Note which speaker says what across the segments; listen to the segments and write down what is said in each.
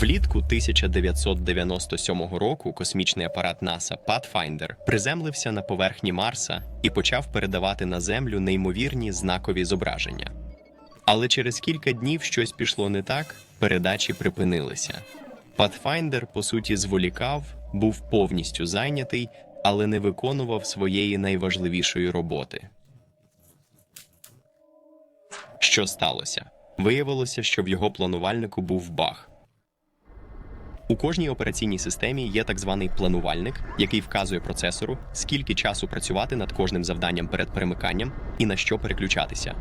Speaker 1: Влітку 1997 року космічний апарат НАСА Pathfinder приземлився на поверхні Марса і почав передавати на Землю неймовірні знакові зображення. Але через кілька днів щось пішло не так, передачі припинилися. Pathfinder, по суті, зволікав, був повністю зайнятий, але не виконував своєї найважливішої роботи. Що сталося? Виявилося, що в його планувальнику був баг. У кожній операційній системі є так званий планувальник, який вказує процесору, скільки часу працювати над кожним завданням перед перемиканням і на що переключатися.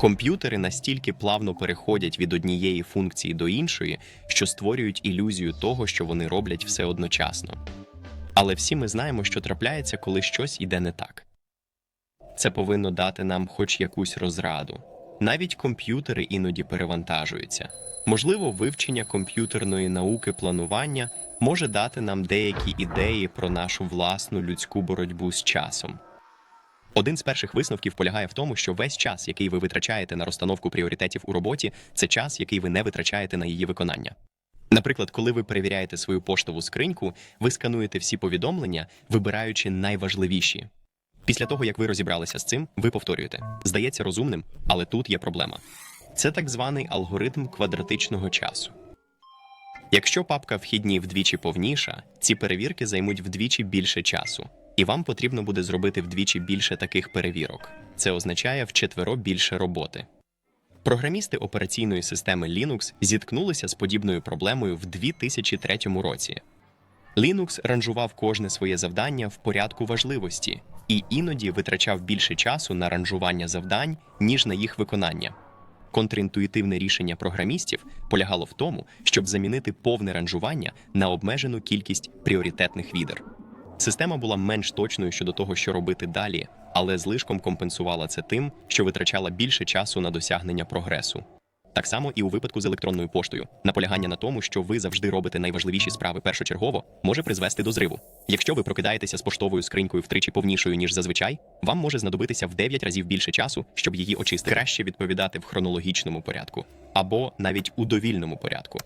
Speaker 1: Комп'ютери настільки плавно переходять від однієї функції до іншої, що створюють ілюзію того, що вони роблять все одночасно. Але всі ми знаємо, що трапляється, коли щось іде не так. Це повинно дати нам хоч якусь розраду. Навіть комп'ютери іноді перевантажуються. Можливо, вивчення комп'ютерної науки планування може дати нам деякі ідеї про нашу власну людську боротьбу з часом. Один з перших висновків полягає в тому, що весь час, який ви витрачаєте на розстановку пріоритетів у роботі, це час, який ви не витрачаєте на її виконання. Наприклад, коли ви перевіряєте свою поштову скриньку, ви скануєте всі повідомлення, вибираючи найважливіші. Після того, як ви розібралися з цим, ви повторюєте. Здається розумним, але тут є проблема. Це так званий алгоритм квадратичного часу. Якщо папка вхідні вдвічі повніша, ці перевірки займуть вдвічі більше часу, і вам потрібно буде зробити вдвічі більше таких перевірок. Це означає вчетверо більше роботи. Програмісти операційної системи Linux зіткнулися з подібною проблемою в 2003 році. Linux ранжував кожне своє завдання в порядку важливості і іноді витрачав більше часу на ранжування завдань, ніж на їх виконання. Контрінтуїтивне рішення програмістів полягало в тому, щоб замінити повне ранжування на обмежену кількість пріоритетних відер. Система була менш точною щодо того, що робити далі, але злишком компенсувала це тим, що витрачала більше часу на досягнення прогресу. Так само і у випадку з електронною поштою. Наполягання на тому, що ви завжди робите найважливіші справи першочергово, може призвести до зриву. Якщо ви прокидаєтеся з поштовою скринькою втричі повнішою, ніж зазвичай, вам може знадобитися в 9 разів більше часу, щоб її очистити. Краще відповідати в хронологічному порядку або навіть у довільному порядку.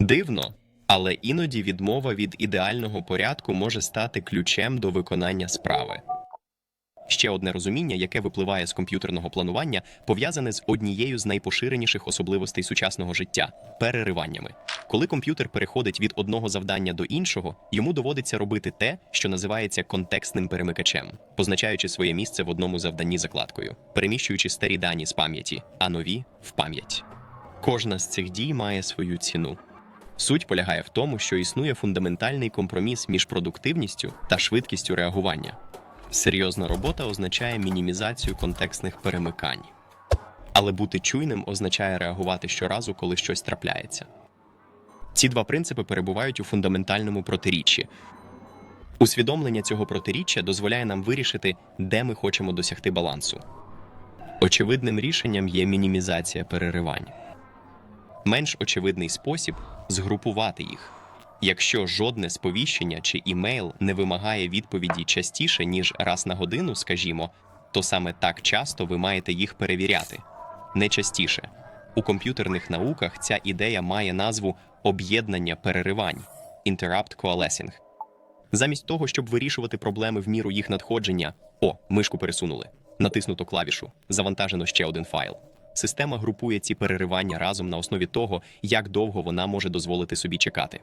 Speaker 1: Дивно, але іноді відмова від ідеального порядку може стати ключем до виконання справи. Ще одне розуміння, яке випливає з комп'ютерного планування, пов'язане з однією з найпоширеніших особливостей сучасного життя перериваннями. Коли комп'ютер переходить від одного завдання до іншого, йому доводиться робити те, що називається контекстним перемикачем, позначаючи своє місце в одному завданні закладкою, переміщуючи старі дані з пам'яті, а нові в пам'ять. Кожна з цих дій має свою ціну. Суть полягає в тому, що існує фундаментальний компроміс між продуктивністю та швидкістю реагування. Серйозна робота означає мінімізацію контекстних перемикань. Але бути чуйним означає реагувати щоразу, коли щось трапляється. Ці два принципи перебувають у фундаментальному протиріччі. Усвідомлення цього протиріччя дозволяє нам вирішити, де ми хочемо досягти балансу. Очевидним рішенням є мінімізація переривань. Менш очевидний спосіб згрупувати їх. Якщо жодне сповіщення чи імейл не вимагає відповіді частіше, ніж раз на годину, скажімо, то саме так часто ви маєте їх перевіряти. Не частіше. У комп'ютерних науках ця ідея має назву об'єднання переривань interrupt coalescing. Замість того, щоб вирішувати проблеми в міру їх надходження, о, мишку пересунули, натиснуто клавішу, завантажено ще один файл. Система групує ці переривання разом на основі того, як довго вона може дозволити собі чекати.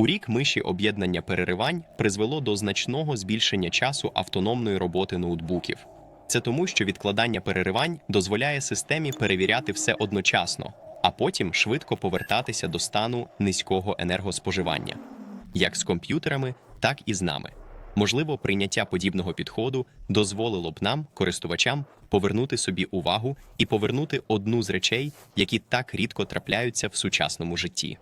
Speaker 1: У рік миші об'єднання переривань призвело до значного збільшення часу автономної роботи ноутбуків. Це тому, що відкладання переривань дозволяє системі перевіряти все одночасно, а потім швидко повертатися до стану низького енергоспоживання, як з комп'ютерами, так і з нами. Можливо, прийняття подібного підходу дозволило б нам, користувачам, повернути собі увагу і повернути одну з речей, які так рідко трапляються в сучасному житті.